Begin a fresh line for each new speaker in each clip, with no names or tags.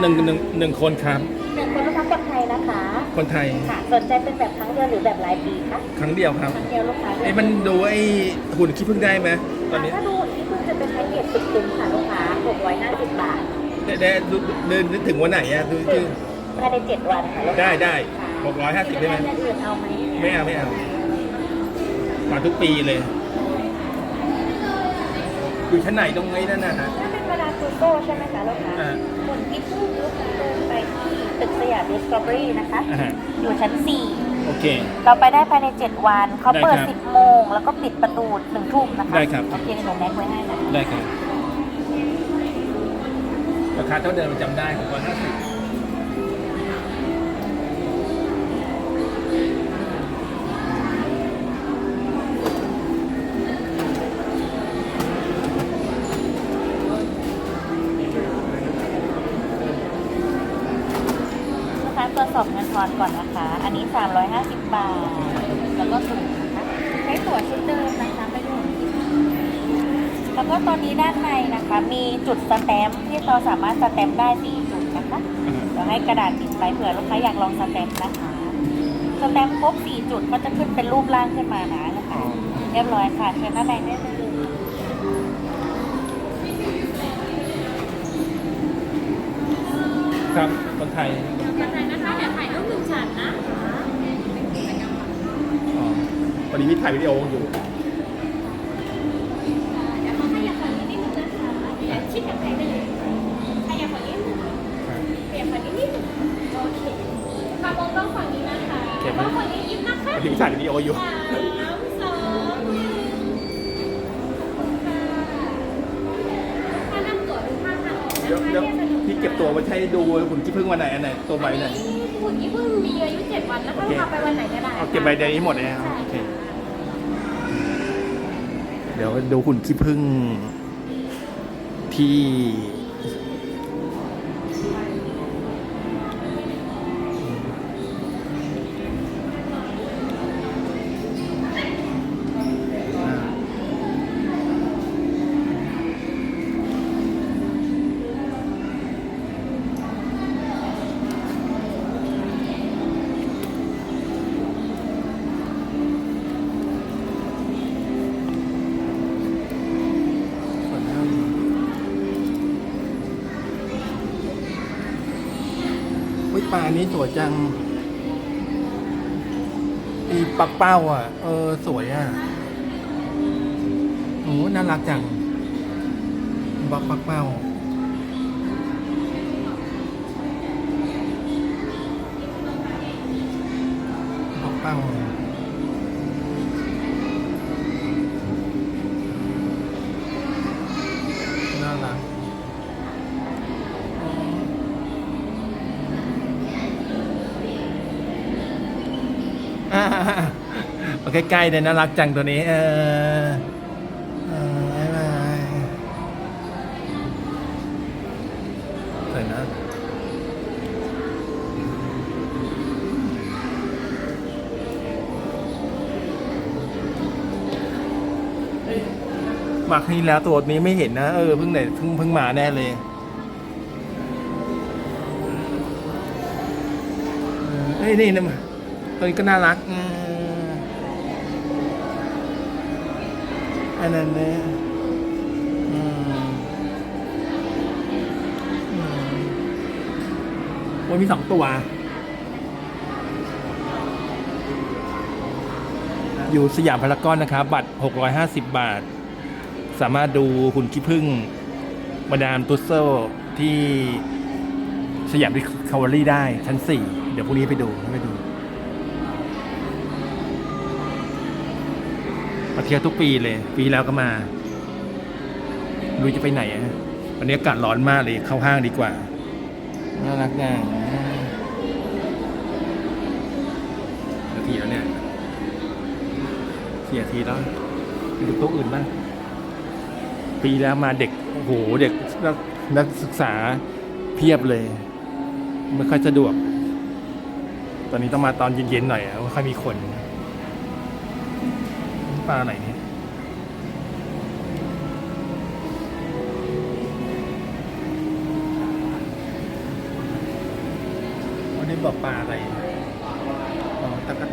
หนึ่งหนึ่งหนึ่งคนครับ
หนึ่งคนลูกค้าคนไทยนะคะ
คนไทย
ค่ะสนใจเป็นแบบครั้งเดียวหรือแบบรายปีคะ
ครั้งเดียวครับ
ครั้งเดียวลูกค้า
ไอ้มันดูไอ้หุ่นขี้ผึ้งได้ไหมตอนนี้
ถ้าดูที่คุณจะเป็นแพ็กเกจสุดคุ้มค่ะลูกค้า650บาท
ได้ได้ดูเดินนึกถึงวันไหนอะดูคือ
ภายใน7วันค่ะลูกค้า
ได้ได้
ค่ะ
หกร้อยห้าสิบได้ไหม
อย่างอื่นเอาไหม
ไม่เอาไม่เอามาทุกปีเลยอยู่ชั้นไหนตรงนี้นั่นนะฮะ
ถ้าเป็นเวลาซูโก้ใช่ไหมคะลูกค้า
อ่า
ไปที่ตึกสยามดิสคัฟเวอรี่นะคะ
อ่าฮะ
อยู่ชั้น
โอเค
4 เราไปได้ภายใน 7 วัน เขาเปิด
ได้ครับ
10 โมง แล้วก็ปิดประตู1ทุ่มนะคะ
ได้ครับ
โอเคเดี๋ยวหนูแม็กไว้ให้นะคะ
ได้ครับราคาเท่าเดิมจำได้หกร้อยห้าสิบ
อนก่อนนะคะ อันนี้ 350 บาท แล้วก็ถุงนะคะ ใช้ตั๋วชุดเดิมนะคะไปดูแล้วก็ตอนนี้ด้านในนะคะ มีจุดสแตมป์ที่เราสามารถสแตมป์ได้4จุดนะคะ เดี๋ยวให้กระดาษติดไปเผื่อลูกค้าอยากลองสแตมป์นะคะ สแตมป์ครบ4จุดก็จะขึ้นเป็นรูปร่างขึ้นมานะนะคะ เรียบร้อยค่ะ เชิญด้านในได้เลย
ครับคนไทย
คนไทยนะคะเดี๋ยวถ่ายรูปหนึ่งฉันนะ
อ๋อวันนี้มีถ่ายวิดีโออยู่
เดี๋ยวเขาขยับฝั่งนี้นิดนึงนะคะเดี๋ยวชิดกับแพงได้เลยขยับฝั่งนี้นิดนึงเปลี่ยนฝั่งนี้นิดนึงโอเคค่ะมองกล้องฝั่งนี้นะคะ
เก็บไว้
มองฝั่งนี้ยิ้มนะคะ
วันนี้มีถ่ายวิดีโออยู่ ใช้ดูหุ่นขี้ผึ้งวันไหนอันไหนตัวใบไหน
อันนี้หุ่นยี่เพิ่งมีอายุเจ็ดวันนะคะ
โอเค
พาไปวันไหนก็ได้
เอาเก็บใบเดียวนี้หมดเลยนะครับ
ใช่
โอเค
ค่ะ
เดี๋ยวดูหุ่นขี้ผึ้งที่ ปลานี้สวยจัง อีปักเป้าอะ เออ สวยอะโอ้น่ารักจังบักปักเป้า ใกล้ๆเลยน่ารักจังตัวนี้ เออสวยนะมาครั้งที่แล้วตัวนี้ไม่เห็นนะ เออเพิ่งไหนเพิ่งเพิ่งมาแน่เลยเออเฮ้ยนี่นะมาตัวนี้ก็น่ารักอืม อันนั้นเนี่ยโอ้มีสองตัว อยู่สยามพารากอนนะครับ บัตร 650 บาท สามารถดูหุ่นขี้ผึ้งมาดามตุสเซลที่สยามดิสคัฟเวอรี่ได้ชั้น 4 เดี๋ยวพรุ่งนี้ไปดูไปดู มาเที่ยวทุกปีเลย ปีแล้วก็มารู้จะไปไหนอะวันนี้อากาศร้อนมากเลยเข้าห้างดีกว่าน่ารักจังนาทีแล้วเนี่ยเสียทีแล้วไปดูโต๊ะอื่นบ้างปีแล้วมาเด็กโอ้โหเด็กนักนักศึกษาเพียบเลย ไม่ค่อยสะดวก ตอนนี้ต้องมาตอนเย็นๆหน่อยอะไม่ค่อยมีคน ปลาไหนเนี่ยบอกปลาอะไรอ๋อตะกัด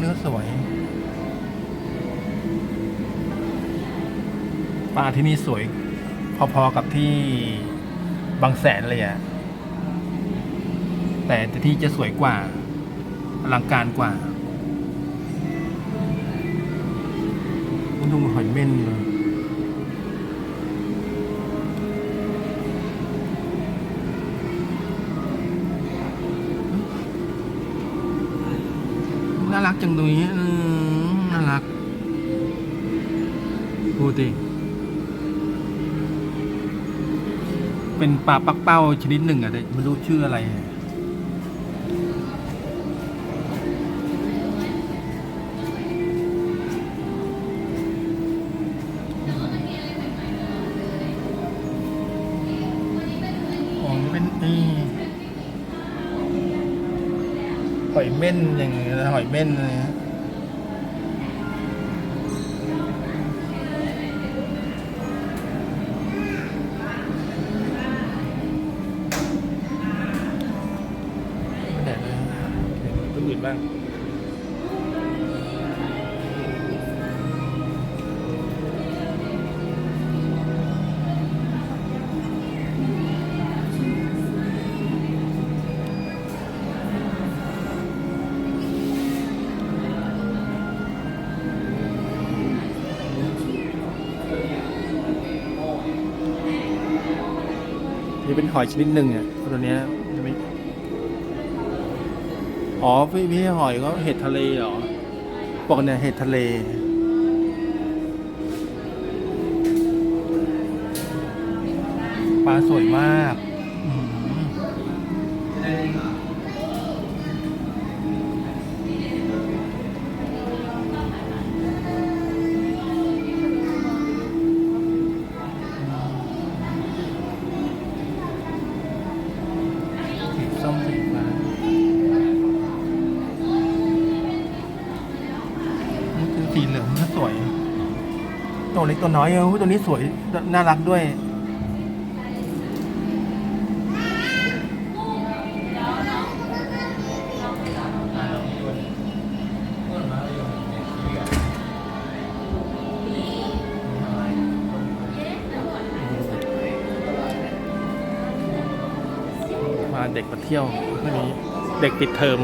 เนื้อสวย ปลาที่นี่สวย พอๆกับที่บางแสนเลยอะ แต่ที่จะสวยกว่าอลังการกว่าดูหอยเม่นเลยน่ารักจังตรงนี้น่ารักดูดิเป็นปลาปักเป้าชนิดหนึ่งอะแต่ไม่รู้ชื่ออะไร นี่หอยเม่นอย่างเงี้ยหอยเม่นอะไรเงี้ย เป็นหอยชนิดหนึ่งอะตัวเนี้ยใช่ไม่อ๋อพี่พี่หอยก็เห็ดทะเลเหรอบอกเนี่ยเห็ดทะเลปลาสวยมาก ตัวเล็กตัวน้อยเออตัวนี้สวยน่ารักด้วย มาเด็กมาเที่ยวไม่มีเด็กปิดเทอม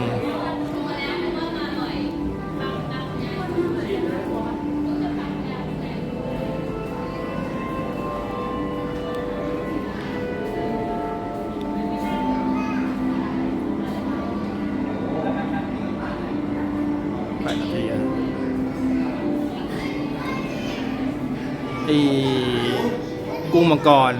อีกุ้งมังกร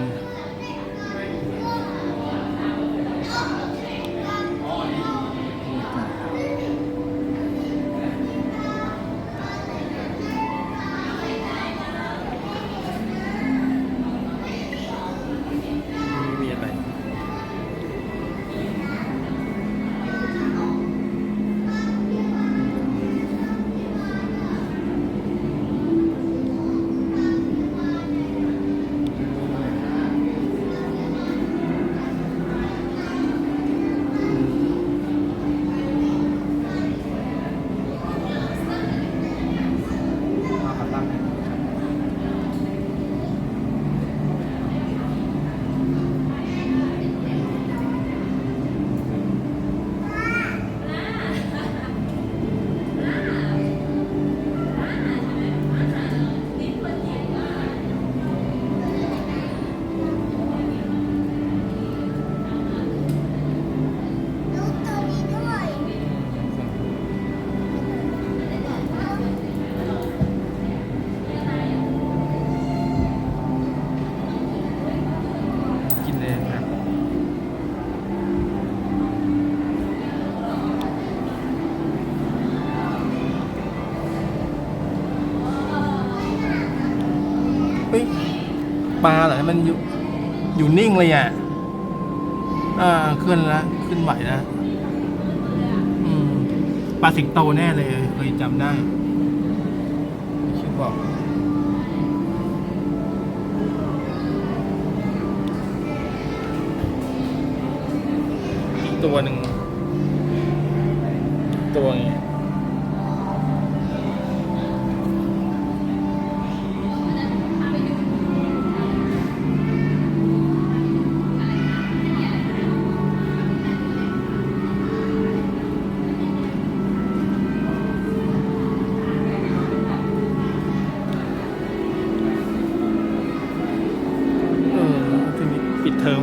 อ
ยู่
นิ่งเลยอะอ่าขึ้นแล้วขึ้นไหวแล้วปลาสิงโตแน่เลยเคยจำได้ชื่อบอกตัวหนึ่งตัวนี้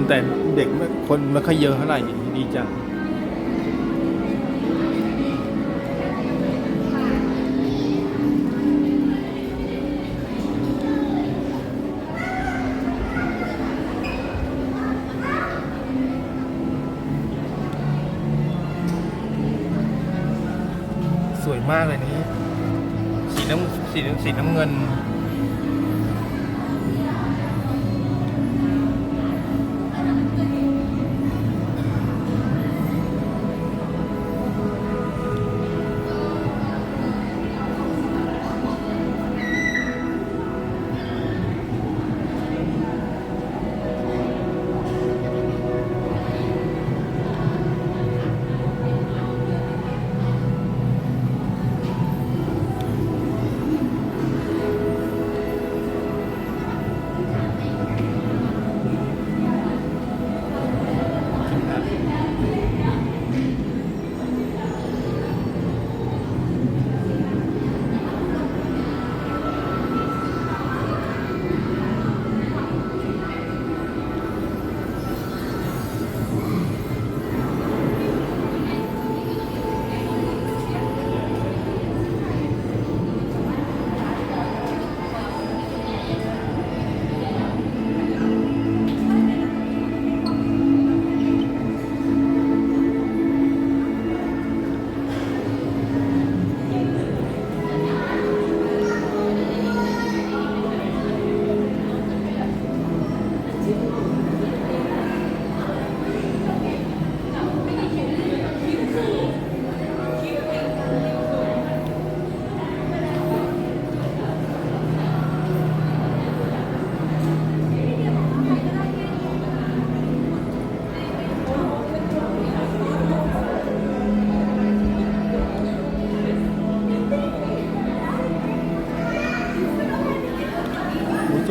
แต่เด็กไม่คนไม่ค่อยเยอะเท่าไหร่ดีจังสวยมากเลยนี้สีน้ำสีสีน้ำเงิน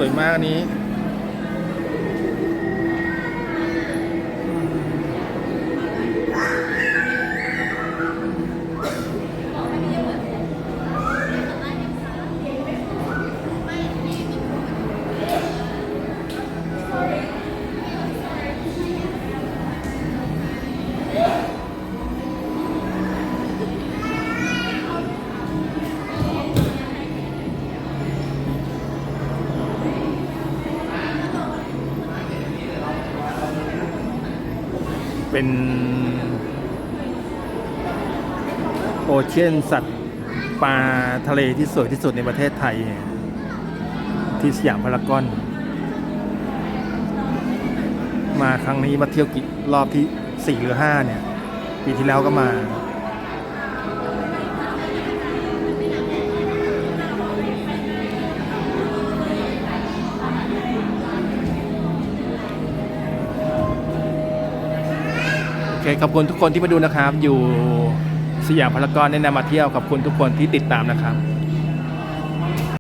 วยมากอันนี้ เป็นโอเชียนสัตว์ปลาทะเลที่สวยที่สุดในประเทศไทย ที่สยามพารากอน มาครั้งนี้มาเที่ยวกี่รอบที่สี่หรือห้าเนี่ย ปีที่แล้วก็มา เคขอบคุณทุกคนที่มาดูนะครับ อยู่สยามพารากอนแนะนำมาเที่ยวขอบคุณทุกคนที่ติดตามนะครับ